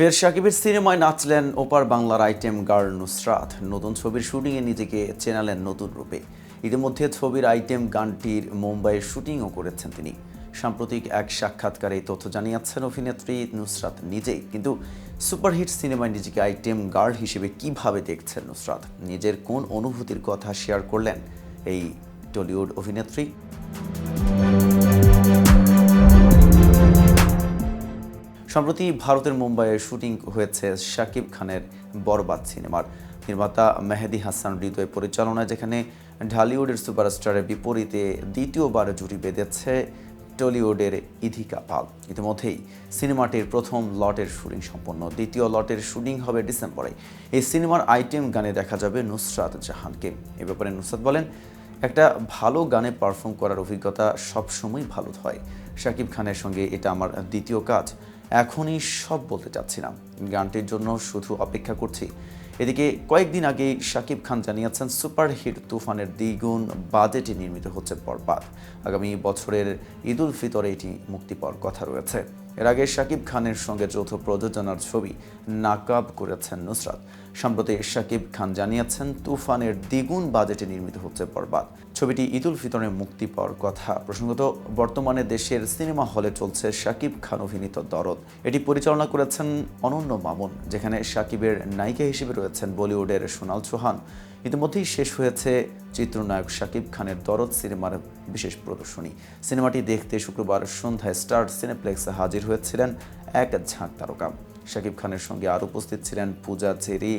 ফের সাকিবের সিনেমায় নাচলেন ওপার বাংলার আইটেম গার্ল নুসরাত। নতুন ছবির শুটিংয়ে নিজেকে চেনালেন নতুন রূপে। ইতিমধ্যে ছবির আইটেম গানটির মুম্বাইয়ের শুটিংও করেছেন তিনি। সাম্প্রতিক এক সাক্ষাৎকারে এই তথ্য জানিয়েছেন অভিনেত্রী নুসরাত নিজেই। কিন্তু সুপারহিট সিনেমায় নিজেকে আইটেম গার্ল হিসেবে কীভাবে দেখছেন নুসরাত? নিজের কোন অনুভূতির কথা শেয়ার করলেন এই টলিউড অভিনেত্রী? সম্প্রতি ভারতের মুম্বাইয়ে শুটিং হয়েছে শাকিব খানের বরবাদ সিনেমার। নির্মাতা মেহেদি হাসান হৃদয় পরিচালনায় যেখানে ঢালিউডের সুপারস্টারের বিপরীতে দ্বিতীয়বার জুটি বেঁধেছে টলিউডের ইধিকা পাল। ইতিমধ্যেই সিনেমাটির প্রথম লটের শুটিং সম্পন্ন। দ্বিতীয় লটের শুটিং হবে ডিসেম্বরে। এই সিনেমার আইটেম গানে দেখা যাবে নুসরাত জাহানকে। এ ব্যাপারে নুসরাত বলেন, একটা ভালো গানে পারফর্ম করার অভিজ্ঞতা সবসময় ভালো হয়। শাকিব খানের সঙ্গে এটা আমার দ্বিতীয় কাজ। এখনই সব বলতে চাচ্ছি না গানটির জন্য শুধু অপেক্ষা করছি। এদিকে কয়েকদিন আগে শাকিব খান জানিয়েছেন, সুপারহিট তুফানের দ্বিগুণ বাজেটে নির্মিত হচ্ছে বরবাদ। আগামী বছরের ঈদ উল ফিতরে এটি মুক্তি পাওয়ার কথা রয়েছে। এর আগে শাকিব খানের সঙ্গে যৌথ প্রযোজনার ছবি নাকাব করেছেন নুসরাত। সম্প্রতি শাকিব খান জানিয়েছেন, তুফানের দ্বিগুণ বাজেটে নির্মিত হচ্ছে বরবাদ। ছবিটি ঈদ উল ফিতরে মুক্তি পাওয়ার কথা। প্রসঙ্গত, বর্তমানে দেশের সিনেমা হলে চলছে শাকিব খান অভিনীত দরদ। এটি পরিচালনা করেছেন অনন্য মামুন, যেখানে শাকিবের নায়িকা হিসেবে রয়েছেন বলিউডের সোনাল চৌহান ইতিমধ্যেই শেষ হয়েছে চিত্রনায়ক শাকিব খানের দরদ সিনেমার বিশেষ প্রদর্শনী। সিনেমাটি দেখতে শুক্রবার সন্ধ্যায় স্টার সিনেপ্লেক্সে হাজির হয়েছিলেন এক ঝাঁক তারকা। শাকিব খানের সঙ্গে আর উপস্থিত ছিলেন পূজা জেরি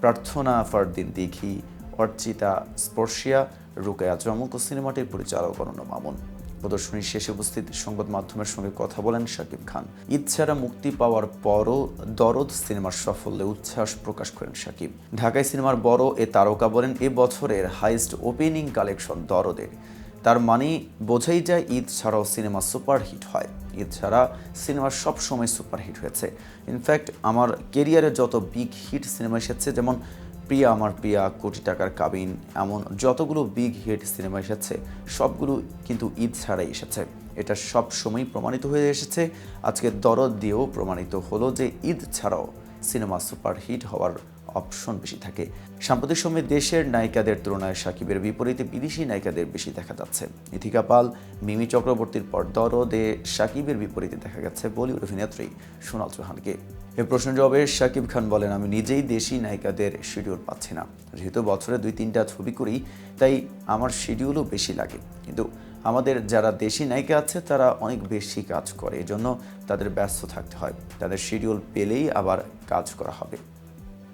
প্রার্থনা ফারদিন দিঘি, অর্চিতা স্পর্শিয়া রুকায়া চমক ও সিনেমাটির পরিচালক অনন্য মামুন। প্রদর্শনী শেষে উপস্থিত সংবাদ মাধ্যমের সঙ্গে কথা বলেন শাকিব খান। ছাড়া মুক্তি পাওয়ার পরও দরদ সিনেমার সাফল্যে উচ্ছ্বাস প্রকাশ করেন শাকিব। ঢাকায় সিনেমার বড় এ তারকা বলেন, এ বছরের হাইস্ট ওপেনিং কালেকশন দরদের। তার মানে বোঝাই যায় ঈদ ছাড়াও সিনেমা সুপারহিট হয়। ঈদ ছাড়া সিনেমা সব সময় সুপারহিট হয়েছে। ইনফ্যাক্ট আমার কেরিয়ারে যত বিগ হিট সিনেমা এসেছে, যেমন প্রিয়া আমার প্রিয়া, কোটি টাকার কাবিন, এমন যতগুলো বিগ হিট সিনেমা এসেছে, সবগুলো কিন্তু ঈদ ছাড়াই এসেছে। এটা সব সময় প্রমাণিত হয়ে এসেছে। আজকে দরদ দিয়েও প্রমাণিত হলো যে ঈদ ছাড়াও সিনেমা সুপারহিট হওয়ার অপশন বেশি থাকে। সাম্প্রতিক সময়ে দেশের নায়িকাদের তুলনায় সাকিবের বিপরীতে বিদেশি নায়িকাদের বেশি দেখা যাচ্ছে। ইথিকা পাল, মিমি চক্রবর্তীর পর দরদে সাকিবের বিপরীতে দেখা গেছে বলিউড অভিনেত্রী সোনাল চৌহানকে। এ প্রশ্ন জবাবে শাকিব খান বলেন, আমি নিজেই দেশি নায়িকাদের শিডিউল পাচ্ছি না। যেহেতু বছরে দুই তিনটা ছবি করি, তাই আমার শিডিউলও বেশি লাগে। কিন্তু আমাদের যারা দেশি নায়িকা আছে, তারা অনেক বেশি কাজ করে। এজন্য তাদের ব্যস্ত থাকতে হয়। তাদের শিডিউল পেলেই আবার কাজ করা হবে।